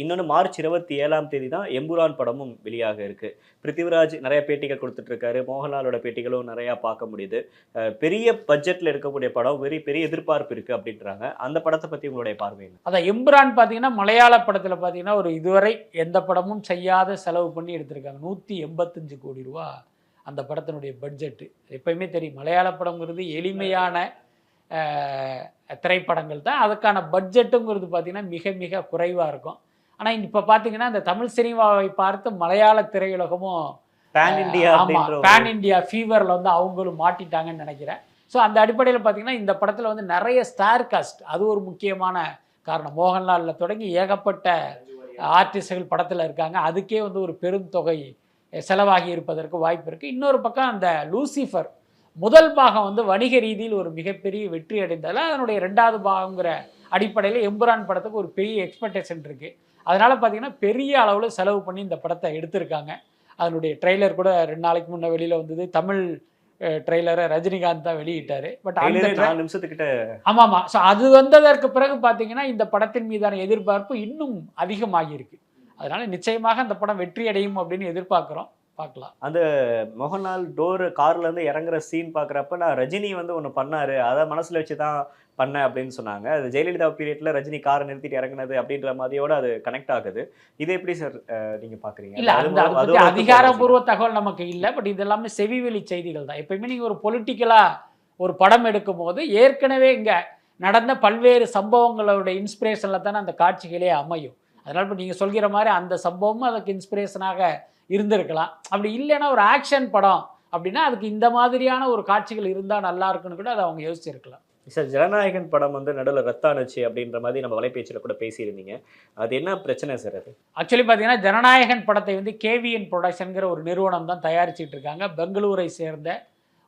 இன்னொன்று மார்ச் இருபத்தி ஏழாம் தேதி தான் எம்புரான் படமும் வெளியாக இருக்குது பிருத்திவிராஜ் நிறைய பேட்டிகள் கொடுத்துட்ருக்காரு. மோகன்லாலோட பேட்டிகளும் நிறையா பார்க்க முடியுது. பெரிய பட்ஜெட்டில் இருக்கக்கூடிய படம் வெறி பெரிய எதிர்பார்ப்பு இருக்குது அப்படின்றாங்க. அந்த படத்தை பற்றி உங்களுடைய பார்வை என்ன? அதான் எம்புரான் பார்த்தீங்கன்னா மலையாள படத்தில் பார்த்தீங்கன்னா ஒரு இதுவரை எந்த படமும் செய்யாத செலவு பண்ணி எடுத்திருக்காங்க. நூற்றி எண்பத்தஞ்சு கோடி ரூபா அந்த படத்தினுடைய பட்ஜெட்டு எப்பயுமே தெரியும் மலையாள படங்கிறது எளிமையான திரைப்படங்கள் தான். அதுக்கான பட்ஜெட்டுங்கிறது பார்த்தீங்கன்னா மிக மிக குறைவாக இருக்கும். ஆனால் இப்போ பார்த்தீங்கன்னா இந்த தமிழ் சினிமாவை பார்த்து மலையாள திரையுலகமும் பேன் இந்தியா ஆமா அப்படின்ற ஒரு- பேன் இந்தியா ஃபீவரில் வந்து அவங்களும் மாட்டிட்டாங்கன்னு நினைக்கிறேன். ஸோ அந்த அடிப்படையில் பார்த்தீங்கன்னா இந்த படத்தில் வந்து நிறைய ஸ்டார் காஸ்ட் அது ஒரு முக்கியமான காரணம். மோகன்லாலில் தொடங்கி ஏகப்பட்ட ஆர்டிஸ்டுகள் படத்தில் இருக்காங்க. அதுக்கே வந்து ஒரு பெரும் தொகை செலவாகி இருப்பதற்கு வாய்ப்பு இருக்குது இன்னொரு பக்கம் அந்த லூசிஃபர் முதல் பாகம் வந்து வணிக ரீதியில் ஒரு மிகப்பெரிய வெற்றி அடைந்ததில் அதனுடைய ரெண்டாவது பாகங்கிற அடிப்படையில் எம்புரான் படத்துக்கு ஒரு பெரிய எக்ஸ்பெக்டேஷன் இருக்குது அதனால் பார்த்தீங்கன்னா பெரிய அளவில் செலவு பண்ணி இந்த படத்தை எடுத்திருக்காங்க. அதனுடைய ட்ரெய்லர் கூட ரெண்டு நாளைக்கு முன்னே வெளியில் வந்தது தமிழ் ட்ரெய்லரை ரஜினிகாந்த் தான் வெளியிட்டார். பட் அந்த நாலு நிமிஷத்துக்கிட்ட ஆமாம். ஆமாம் ஸோ அது வந்ததற்கு பிறகு பார்த்தீங்கன்னா இந்த படத்தின் மீதான எதிர்பார்ப்பு இன்னும் அதிகமாகியிருக்கு. அதனால நிச்சயமாக அந்த படம் வெற்றி அடையும் அப்படின்னு எதிர்பார்க்குறோம். பார்க்கலாம். மோகன்லால் டோர் கார்ல இருந்து இறங்குற சீன் பாக்குறப்ப நான் ரஜினி வந்து ஒன்று பண்ணாரு. அதை மனசுல வச்சு தான் பண்ணேன் அப்படின்னு சொன்னாங்க. அது ஜெயலலிதா பீரியட்ல ரஜினி காரை நிறுத்திட்டு இறங்குனது அப்படின்ற மாதிரியோட அது கனெக்ட் ஆகுது. இது எப்படி சார் நீங்க பாக்குறீங்க? இல்ல அது அந்த அதை ஒரு- அது பத்தி ஒரு அதிகாரப்பூர்வ தகவல் நமக்கு இல்லை. பட் இது எல்லாமே செவிவெளி செய்திகள் தான். எப்பயுமே நீங்க ஒரு பொலிட்டிக்கலா ஒரு படம் எடுக்கும் போது ஏற்கனவே இங்க நடந்த பல்வேறு சம்பவங்களோட இன்ஸ்பிரேஷன்ல தானே அந்த காட்சிகளே அமையும். அதனால இப்போ நீங்க சொல்கிற மாதிரி அந்த சம்பவமும் அதுக்கு இன்ஸ்பிரேஷனாக இருந்திருக்கலாம். அப்படி இல்லைன்னா ஒரு ஆக்ஷன் படம் அப்படின்னா அதுக்கு இந்த மாதிரியான ஒரு காட்சிகள் இருந்தால் நல்லா இருக்குன்னு கூட அதை அவங்க யோசிச்சிருக்கலாம். சார் ஜனநாயகன் படம் வந்து நடுவில் ரத்தானுச்சு அப்படின்ற மாதிரி நம்ம வலைபேச்சில் கூட பேசியிருந்தீங்க. அது என்ன பிரச்சனை சார் அது? ஆக்சுவலி பார்த்தீங்கன்னா ஜனநாயகன் படத்தை வந்து கேவிஎன் ப்ரொடக்ஷனுங்கிற ஒரு நிறுவனம் தான் தயாரிச்சிட்டு இருக்காங்க. பெங்களூரை சேர்ந்த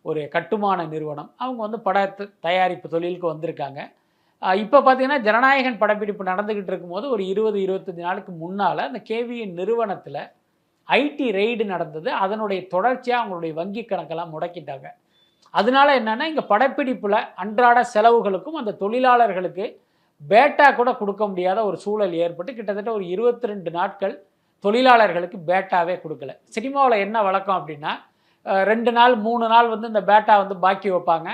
ஒரு கட்டுமான நிறுவனம். அவங்க வந்து பட தயாரிப்பு தொழிலுக்கு வந்திருக்காங்க. இப்போ பார்த்தீங்கன்னா ஜனநாயகன் படப்பிடிப்பு நடந்துக்கிட்டு இருக்கும்போது ஒரு இருபது இருபத்தஞ்சி நாளுக்கு முன்னால் அந்த கேவிஎன் நிறுவனத்தில் ஐடி ரெய்டு நடந்தது. அதனுடைய தொடர்ச்சியாக அவங்களுடைய வங்கி கணக்கெல்லாம் முடக்கிட்டாங்க. அதனால என்னென்னா இங்கே படப்பிடிப்பில் அன்றாட செலவுகளுக்கும் அந்த தொழிலாளர்களுக்கு பேட்டா கூட கொடுக்க முடியாத ஒரு சூழல் ஏற்பட்டு கிட்டத்தட்ட ஒரு இருபத்தி ரெண்டு நாட்கள் தொழிலாளர்களுக்கு பேட்டாவே கொடுக்கல. சினிமாவில் என்ன வழக்கம் அப்படின்னா ரெண்டு நாள் மூணு நாள் வந்து இந்த பேட்டா வந்து பாக்கி வைப்பாங்க.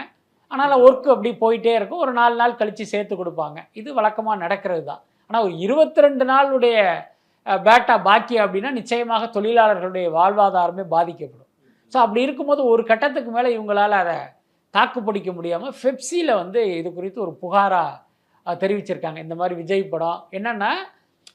ஆனால் ஒர்க் அப்படி போயிட்டே இருக்கும். ஒரு நாலு நாள் கழித்து சேர்த்து கொடுப்பாங்க. இது வழக்கமாக நடக்கிறது தான் ஆனால் ஒரு இருபத்தி ரெண்டு நாளுடைய பேட்டா பாக்கி அப்படின்னா நிச்சயமாக தொழிலாளர்களுடைய வாழ்வாதாரமே பாதிக்கப்படும். ஸோ அப்படி இருக்கும்போது ஒரு கட்டத்துக்கு மேலே இவங்களால் அதை தாக்கு பிடிக்க முடியாமல் ஃபெப்சியில் வந்து இது குறித்து ஒரு புகாராக தெரிவிச்சிருக்காங்க. இந்த மாதிரி விஜய் படம் என்னென்னா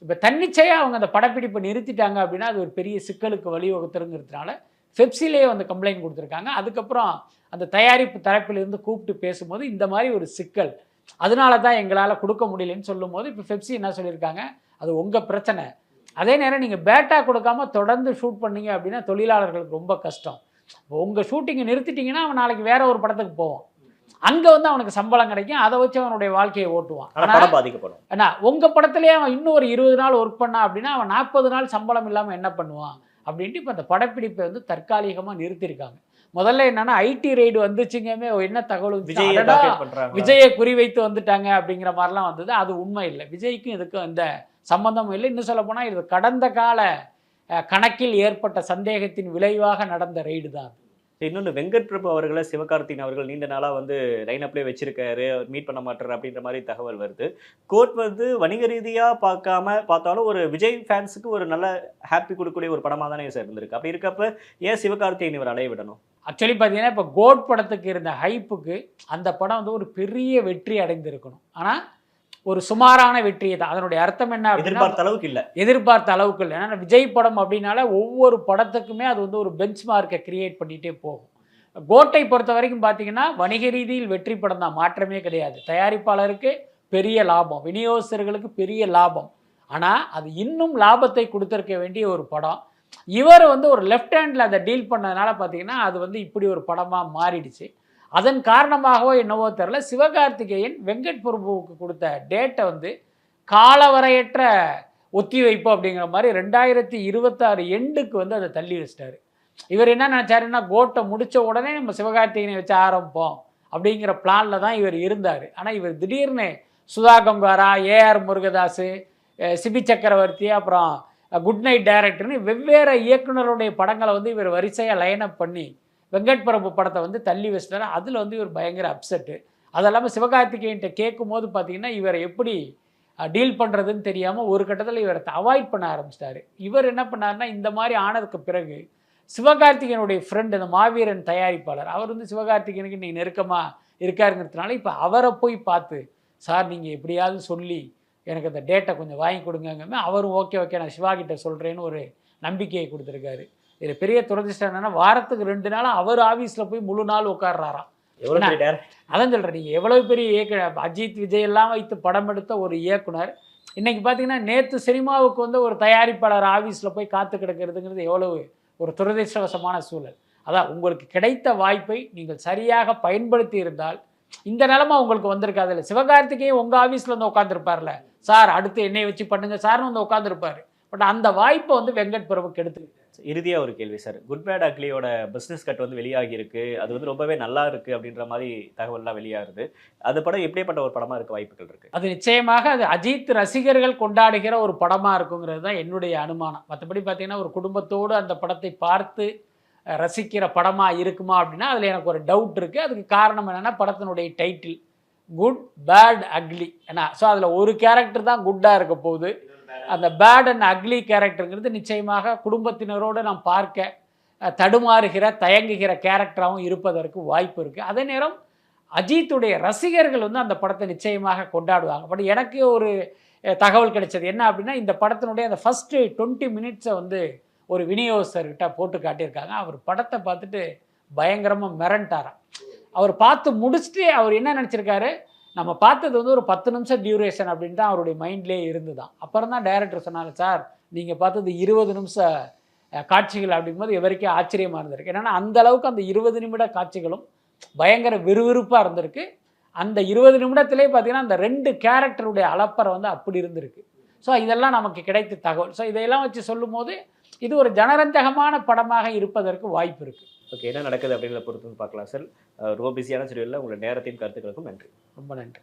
இப்போ தன்னிச்சையாக அவங்க அந்த படப்பிடிப்பை நிறுத்திட்டாங்க அப்படின்னா அது ஒரு பெரிய சிக்கலுக்கு வழிவகுத்துருங்கிறதுனால ஃபெப்சிலேயே வந்து கம்ப்ளைண்ட் கொடுத்துருக்காங்க. அதுக்கப்புறம் அந்த தயாரிப்பு தரப்பிலிருந்து கூப்பிட்டு பேசும்போது இந்த மாதிரி ஒரு சிக்கல். அதனால தான் எங்களால் கொடுக்க முடியலன்னு சொல்லும்போது இப்போ ஃபெப்சி என்ன சொல்லியிருக்காங்க? அது உங்கள் பிரச்சனை. அதே நேரம் நீங்கள் பேட்டா கொடுக்காம தொடர்ந்து ஷூட் பண்ணீங்க அப்படின்னா தொழிலாளர்களுக்கு ரொம்ப கஷ்டம். இப்போ உங்கள் ஷூட்டிங்கை நிறுத்திட்டீங்கன்னா அவன் நாளைக்கு வேற ஒரு படத்துக்கு போவான். அங்கே வந்து அவனுக்கு சம்பளம் கிடைக்கும். அதை வச்சு அவனுடைய வாழ்க்கையை ஓட்டுவான். ஆனா ஆனா படம் பாதிக்கப்படும். ஏன்னா உங்கள் படத்துலேயே அவன் இன்னும் ஒரு இருபது நாள் ஒர்க் பண்ணான் அப்படின்னா அவன் நாற்பது நாள் சம்பளம் இல்லாமல் என்ன பண்ணுவான்? அப்படின்ட்டு இப்போ அந்த படப்பிடிப்பை வந்து தற்காலிகமாக நிறுத்தியிருக்காங்க. முதல்ல என்னன்னா ஐடி ரெய்டு வந்துச்சுங்கமே என்ன தகவல் வந்துச்சு? விஜய் குறிவைத்து வந்துட்டாங்க அப்படிங்கிற மாதிரிலாம் வந்தது. அது உண்மை இல்லை. விஜய்க்கும் இதுக்கும் எந்த சம்பந்தமும் இல்லை. இன்னும் சொல்ல போனால் இது கடந்த கால கணக்கில் ஏற்பட்ட சந்தேகத்தின் விளைவாக நடந்த ரெய்டு தான். இன்னொன்று வெங்கட் பிரபு அவர்களை சிவகார்த்திகேயன் அவர்கள் நீண்ட நாளா வந்து லைன் அப்லேயே வச்சிருக்காரு மீட் பண்ண மாட்டாரு அப்படின்ற மாதிரி தகவல் வருது. கோர்ட் வந்து வணிக ரீதியா பார்க்காம பார்த்தாலும் ஒரு விஜய் ஃபேன்ஸுக்கு ஒரு நல்ல ஹாப்பி கொடுக்கக்கூடிய ஒரு படமா தானே சார் இருந்திருக்கு. அப்படி இருக்கப்ப ஏன் சிவகார்த்திகேயன் இவர் அலைய விடணும்? ஆக்சுவலி பார்த்தீங்கன்னா இப்போ கோட் படத்துக்கு இருந்த ஹைப்புக்கு அந்த படம் வந்து ஒரு பெரிய வெற்றி அடைந்திருக்கணும். ஆனால் ஒரு சுமாரான வெற்றியை தான். அதனுடைய அர்த்தம் என்ன எதிர்பார்த்த அளவுக்கு இல்ல. எதிர்பார்த்த அளவுக்கு இல்லை. ஏன்னா விஜய் படம் அப்படின்னால ஒவ்வொரு படத்துக்குமே அது வந்து ஒரு பெஞ்ச் மார்க்கை கிரியேட் பண்ணிகிட்டே போகும். கோட்டை பொறுத்த வரைக்கும் பார்த்தீங்கன்னா வணிக ரீதியில் வெற்றி படம் தான். மாற்றமே கிடையாது. தயாரிப்பாளருக்கு பெரிய லாபம். விநியோகஸ்தர்களுக்கு பெரிய லாபம். ஆனால் அது இன்னும் லாபத்தை கொடுத்திருக்க வேண்டிய ஒரு படம். இவர் வந்து ஒரு லெஃப்ட் ஹேண்டில் அதை டீல் பண்ணதுனால பார்த்தீங்கன்னா அது வந்து இப்படி ஒரு படமாக மாறிடுச்சு. அதன் காரணமாகவோ என்னவோ தெரில சிவகார்த்திகேயன் வெங்கட் பிரபுவுக்கு கொடுத்த டேட்டை வந்து காலவரையற்ற ஒத்திவைப்பு அப்படிங்கிற மாதிரி ரெண்டாயிரத்தி இருபத்தாறு எண்டுக்கு வந்து அதை தள்ளி வச்சிட்டாரு. இவர் என்ன நினச்சாருன்னா கோட்டை முடித்த உடனே நம்ம சிவகார்த்திகேயனை வச்சு ஆரம்பிப்போம் அப்படிங்கிற பிளானில் தான் இவர் இருந்தார். ஆனால் இவர் திடீர்னு சுதா கங்காரா ஏஆர் முருகதாஸ் சிபி சக்கரவர்த்தி அப்புறம் குட் நைட் டைரக்டர்னு வெவ்வேறு இயக்குனருடைய படங்களை வந்து இவர் வரிசையாக லைனப் பண்ணி வெங்கட் பிரபு படத்தை வந்து தள்ளி வச்சிட்டாரு. அதில் வந்து இவர் பயங்கர அப்செட்டு அது இல்லாமல் சிவகார்த்திகேயன்ட்ட கேட்கும் போது பார்த்தீங்கன்னா இவரை எப்படி டீல் பண்ணுறதுன்னு தெரியாமல் ஒரு கட்டத்தில் இவரை அவாய்ட் பண்ண ஆரம்பிச்சிட்டாரு. இவர் என்ன பண்ணாருன்னா இந்த மாதிரி ஆனதுக்கு பிறகு சிவகார்த்திகேயனுடைய ஃப்ரெண்ட் இந்த மாவீரன் தயாரிப்பாளர் அவர் வந்து சிவகார்த்திகேயனுக்கு நீ நெருக்கமாக இருக்காருங்கிறதுனால இப்போ அவரை போய் பார்த்து சார் நீங்கள் எப்படியாவது சொல்லி எனக்கு அந்த டேட்டை கொஞ்சம் வாங்கி கொடுங்கங்க அவரும் ஓகே ஓகே நான் சிவா கிட்ட சொல்கிறேன்னு ஒரு நம்பிக்கையை கொடுத்துருக்காரு. இதில் பெரிய துரதிஷ்டம் என்னன்னா வாரத்துக்கு ரெண்டு நாள் அவர் ஆஃபீஸில் போய் முழு நாள் டேரக்டர் அதான் சொல்கிறேன் நீங்கள் எவ்வளோ பெரிய இயக்குனர்? அஜித் விஜய் எல்லாம் வைத்து படம் எடுத்த ஒரு இயக்குனர். இன்னைக்கு பார்த்தீங்கன்னா நேற்று சினிமாவுக்கு வந்து ஒரு தயாரிப்பாளர் ஆஃபீஸில் போய் காத்து கிடக்கிறதுங்கிறது எவ்வளவு ஒரு துரதிர்ஷ்டவசமான சூழல். அதான் உங்களுக்கு கிடைத்த வாய்ப்பை நீங்கள் சரியாக பயன்படுத்தி இருந்தால் இந்த நிலமை உங்களுக்கு வந்திருக்காது இல்லை. சிவகார்த்திகேயன் உங்கள் ஆஃபீஸில் வந்து உட்காந்துருப்பார்ல சார் அடுத்து என்னை வச்சு பண்ணுங்க சார்னு வந்து உட்காந்துருப்பாரு பட் அந்த வாய்ப்பை வந்து வெங்கட் பிரபுக்கு எடுத்து இறுதியா ஒரு கேள்வி சார். குட் பேட் அக்லியோட பிசினஸ் கட் வந்து வெளியாகி இருக்கு அது வந்து ரொம்பவே நல்லா இருக்கு அப்படின்ற மாதிரி தகவல்லாம் வெளியாகுது. அது படம் எப்படிப்பட்ட ஒரு படமா இருக்க வாய்ப்புகள் இருக்கு? அது நிச்சயமாக அது அஜித் ரசிகர்கள் கொண்டாடுகிற ஒரு படமாக இருக்குங்கிறது தான் என்னுடைய அனுமானம். மற்றபடி பார்த்தீங்கன்னா ஒரு குடும்பத்தோடு அந்த படத்தை பார்த்து ரசிக்கிற படமாக இருக்குமா அப்படின்னா அதில் எனக்கு ஒரு டவுட் இருக்குது அதுக்கு காரணம் என்னென்னா படத்தினுடைய டைட்டில் குட் பேட் அக்லி ஏன்னா ஸோ அதில் ஒரு கேரக்டர் தான் குட்டாக இருக்க போகுது. அந்த பேட் அண்ட் அக்லி கேரக்டருங்கிறது நிச்சயமாக குடும்பத்தினரோடு நாம் பார்க்க தடுமாறுகிற தயங்குகிற கேரக்டராகவும் இருப்பதற்கு வாய்ப்பு இருக்குது அதே நேரம் அஜித்துடைய ரசிகர்கள் வந்து அந்த படத்தை நிச்சயமாக கொண்டாடுவாங்க. பட் எனக்கு ஒரு தகவல் கிடைச்சது என்ன அப்படின்னா இந்த படத்தினுடைய அந்த ஃபஸ்ட்டு டுவெண்ட்டி மினிட்ஸை வந்து ஒரு விநியோகஸ்தர்கிட்ட போட்டு காட்டியிருக்காங்க. அவர் படத்தை பார்த்துட்டு பயங்கரமாக மிரண்டாராம். அவர் பார்த்து முடிச்சுட்டு அவர் என்ன நினச்சிருக்காரு? நம்ம பார்த்தது வந்து ஒரு பத்து நிமிஷம் டியூரேஷன் அப்படின்னு தான் அவருடைய மைண்ட்லேயே இருந்துதான். அப்புறம் தான் டைரக்டர் சொன்னாங்க சார் நீங்கள் பார்த்தது இருபது நிமிஷம் காட்சிகள் அப்படிங்கும்போது இவருக்கே ஆச்சரியமாக இருந்திருக்கு. என்னென்னா அந்த அளவுக்கு அந்த இருபது நிமிட காட்சிகளும் பயங்கர விறுவிறுப்பாக இருந்திருக்கு. அந்த இருபது நிமிடத்திலே பார்த்தீங்கன்னா அந்த ரெண்டு கேரக்டருடைய அலப்பறை வந்து அப்படி இருந்திருக்கு. ஸோ இதெல்லாம் நமக்கு கிடைத்த தகவல். ஸோ இதையெல்லாம் வச்சு சொல்லும்போது இது ஒரு ஜனரஞ்சகமான படமாக இருப்பதற்கு வாய்ப்பு இருக்குது ஓகே என்ன நடக்குது அப்படின்றத பொறுத்து பார்க்கலாம். சார் ரொம்ப பிஸியான ஷெடியூலில் உங்களோட நேரத்தையும் கருத்துக்களுக்கும் நன்றி. ரொம்ப நன்றி.